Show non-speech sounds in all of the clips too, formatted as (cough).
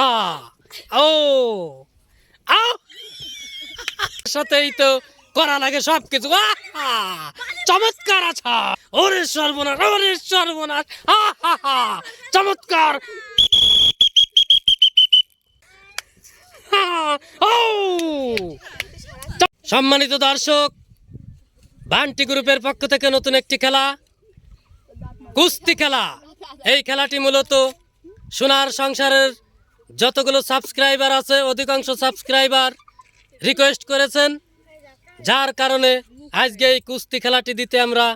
হা ও। আও সাথেই তো করা লাগে সব কিছু চমৎকার আছা। ওরে সর্বনাশ ওরে সর্বনাশ! চমৎকার! ও। সম্মানিত দর্শক, বান্টি গ্রুপের পক্ষ থেকে নতুন একটি খেলা, কুস্তি খেলা। এই খেলাটি মূলত সোনার সংসারের যতগুলো সাবস্ক্রাইবার আছে, অধিকাংশ সাবস্ক্রাইবার রিকোয়েস্ট করেছেন, যার কারণে আজকে এই কুস্তি খেলাটি দিতে আমরা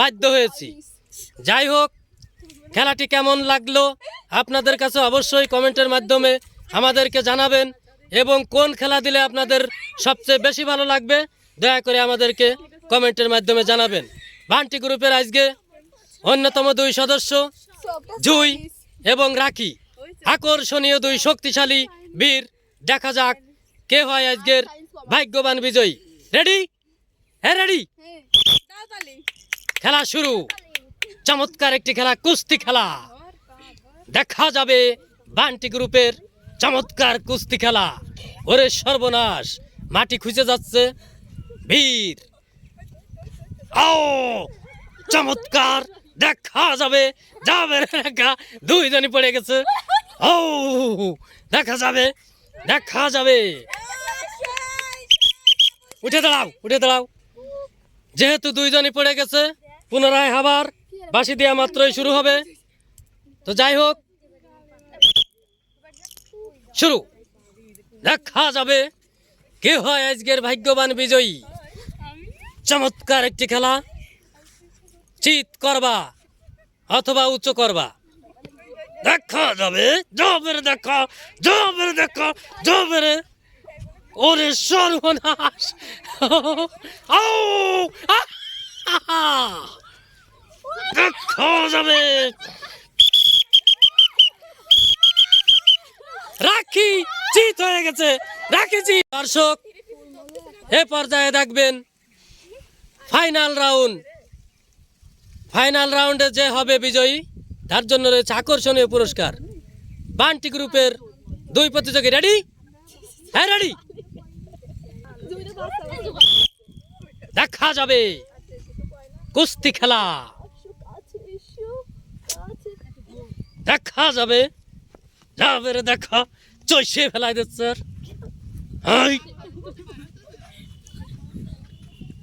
বাধ্য হয়েছি। যাই হোক, খেলাটি কেমন লাগল আপনাদের কাছে অবশ্যই কমেন্টের মাধ্যমে আমাদেরকে জানাবেন এবং কোন খেলা দিলে আপনাদের সবচেয়ে বেশি ভালো লাগবে, দয়া করে আমাদেরকে কমেন্টের মাধ্যমে জানাবেন। বান্টি গ্রুপের আজকে অন্যতম দুই সদস্য, জুই এবং রাখি। আকর্ষণীয় দুই শক্তিশালী বীর। দেখা যাক কে হয় আজকের ভাগ্যবান বিজয়ী। রেডি হ্যাঁ রেডি খেলা শুরু। চমৎকার একটি খেলা, কুস্তি খেলা। দেখা যাবে বান্টি গ্রুপের চমৎকার কুস্তি খেলা। ওরে সর্বনাশ, মাটি খুঁজে যাচ্ছে বীর। ও চমৎকার, দেখা যাবে যাবে দুইজনই পড়ে গেছে। ও দেখা যাবে দেখা যাবে। উঠে দাঁড়াও উঠে দাঁড়াও। যেহেতু দুইজনই পড়ে গেছে, পুনরায় আবার বাসি দেওয়া মাত্রই শুরু হবে। তো যাই হোক, শুরু। দেখা যাবে কে হয় আজকের ভাগ্যবান বিজয়ী। চমৎকার একটি খেলা। চিত করবা অথবা উচ্চ করবা। দেখা যাবে। যাবে রে দেখা। যাবে রে দেখা। যাবে রে ওরে সর্বনাশ। ও! দেখা যাবে। রাখি চিত হয়ে গেছে। রাখিছি দর্শক, এ পর্যায়ে দেখবেন ফাইনাল রাউন্ড। ফাইনাল রাউন্ডে যে হবে বিজয়ী তার জন্য রয়েছে আকর্ষণীয় পুরস্কার। বান্টি গ্রুপের দুই প্রতিযোগী রেডি হ্যাঁ রেডি দেখা যাবে। কুস্তি খেলা। দেখা যাবে। যাবে রে দেখা। চৈসে ফেলাই দিচ্ছে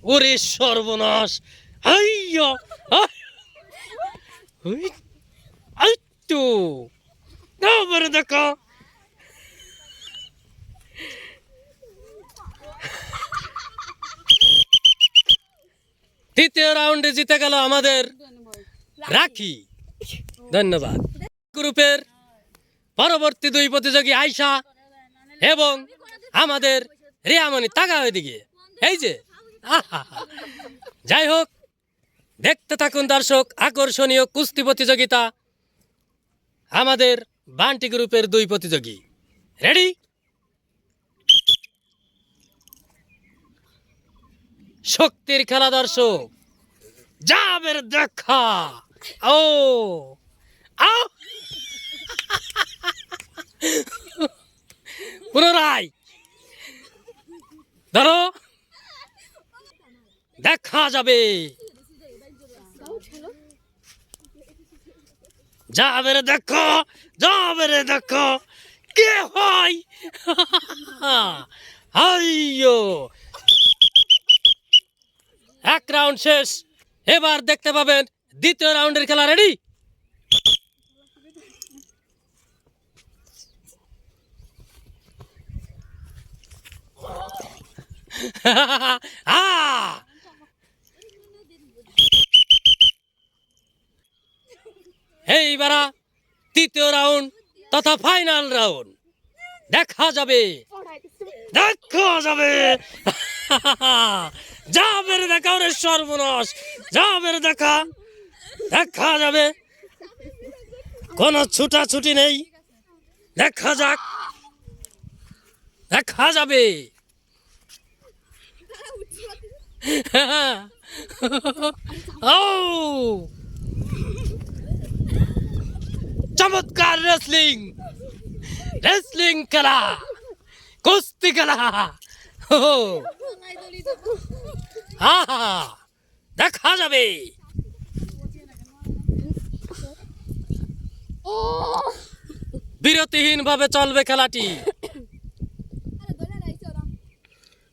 ওরে সর্বনাশ! হুই! তো যাবে রে তৃতীয় রাউন্ডে জিতে গেল আমাদের রাখি ধন্যবাদ গ্রুপের পরবর্তী দুই প্রতিযোগী আয়শা এবং আমাদের রিয়ামণি তাকা ওইদিকে এই যে! যাই হোক দেখতে থাকুন দর্শক আকর্ষণীয় কুস্তি প্রতিযোগিতা আমাদের বান্টি গ্রুপের দুই প্রতিযোগী। রেডি শক্তির খেলা দর্শক যাবের দেখা। ও, আও। পুনরায়। ধরো। দেখা যাবে। রে দেখো যাবে রে দেখো, কে হয়? (laughs) আইয়ো এক রাউন্ড শেষ। এবার দেখতে পাবেন দ্বিতীয় রাউন্ডের খেলা রেডি। (laughs) আ এইবার তৃতীয় রাউন্ড তথা ফাইনাল রাউন্ড। দেখা যাবে। দেখা যাবে। (laughs) যাবে রে দেখা ওরে সর্বনাশ। যা বের দেখা দেখা যাবে। কোনো ছুটাছুটি নেই। দেখা যাক। দেখা যাবে। (laughs) ও! চমৎকার রেসলিং রেসলিং খেলা! কুস্তি খেলা! ও আহা দেখা যাবে। বিরতিহীন ভাবে চলবে খেলাটি।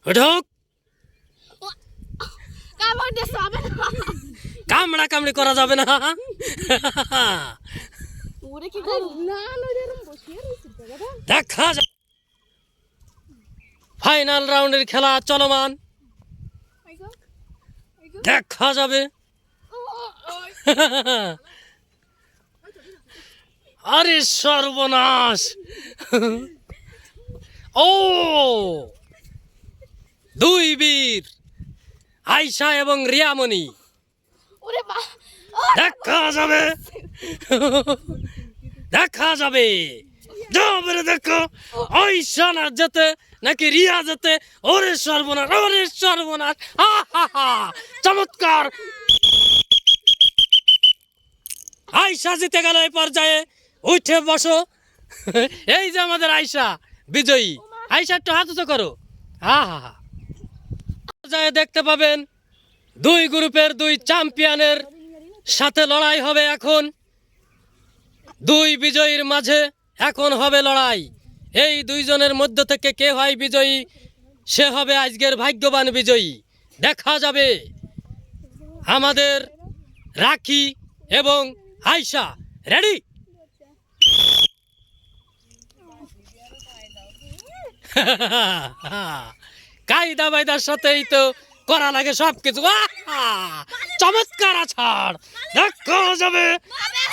ঢোক। কামড়া কামড়ি করা যাবে না। ওরে কি না না এরকম বসিয়ে দেখা যাবে ফাইনাল রাউন্ডের খেলা চলমান। দেখা যাবে। আরে সর্বনাশ। ও! দুই বীর আয়শা এবং রিয়ামণি। ওরে দেখা যাবে। দেখা যাবে। দেখো। আয়শা না যেতে, নাকি রিয়া যেতে? ওরে সর্বনাশ ওরে সর্বনাশ। হা হা হা। চমৎকার। আয়সা জিতে গেল এই পর্যায়ে। উঠে বসো। এই যে আমাদের আয়সা বিজয়ী। আয়সা একটু হাত করো। হা হা হা। দেখতে পাবেন, দুই গ্রুপের দুই চ্যাম্পিয়নের সাথে লড়াই হবে এখন। দুই বিজয়ীর মাঝে এখন হবে লড়াই। এই দুইজনের মধ্য থেকে কে হয় বিজয়ী, সে হবে আজকের ভাগ্যবান বিজয়ী। দেখা যাবে আমাদের রাখি এবং আয়সা রেডি (laughs) কায়দা বায়দার সাথেই তো করা লাগে সব কিছু চমৎকার আছাড়। দেখো যাবে।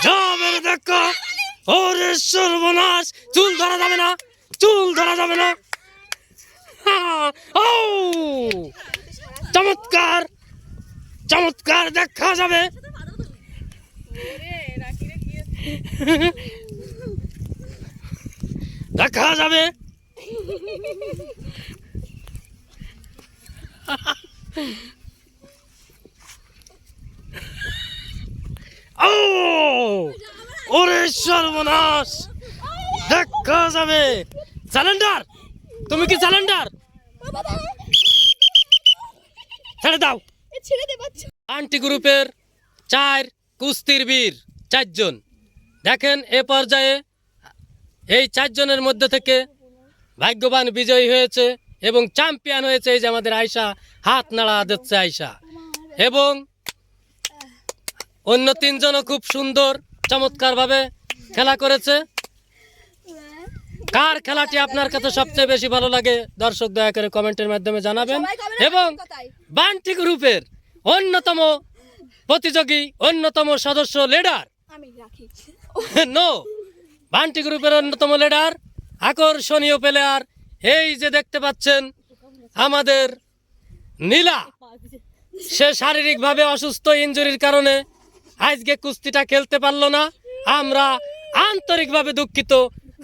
যাবে দেখো। ওরে সর্বনাশ। চুল ধরা যাবে না। চুল ধরা যাবে না। ও! চমৎকার। চমৎকার দেখা যাবে। দেখা যাবে। ওরে সর্বনাশ! দেখা যাবে। স্যালেন্ডার তুমি কি স্যালেন্ডার ছেড়ে দাও। আন্টি গ্রুপের চার কুস্তির বীর, চারজন। দেখেন এ পর্যায়ে এই চারজনের মধ্যে থেকে ভাগ্যবান বিজয়ী হয়েছে এবং চ্যাম্পিয়ন হয়েছে এই যে আমাদের আয়শা হাত নাড়া দিচ্ছে আয়শা। এবং অন্য তিনজনও খুব সুন্দর চমৎকারভাবে খেলা করেছে। কার খেলাটি আপনার কাছে সবচেয়ে বেশি ভালো লাগে? দর্শক দয়া করে কমেন্টের মাধ্যমে জানাবেন। এবং। বান্টি গ্রুপের অন্যতম প্রতিযোগী অন্যতম সদস্য লিডার। নো বান্টি গ্রুপের অন্যতম লিডার আকর্ষণীয় প্লেয়ার এই যে দেখতে পাচ্ছেন, আমাদের নীলা। সে শারীরিকভাবে অসুস্থ ইঞ্জুরির কারণে আজকে কুস্তিটা খেলতে পারল না। আমরা আন্তরিকভাবে দুঃখিত।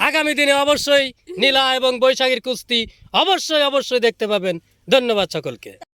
আগামী দিনে অবশ্যই নীলা এবং বৈশাখীর কুস্তি অবশ্যই অবশ্যই দেখতে পাবেন। ধন্যবাদ সকলকে।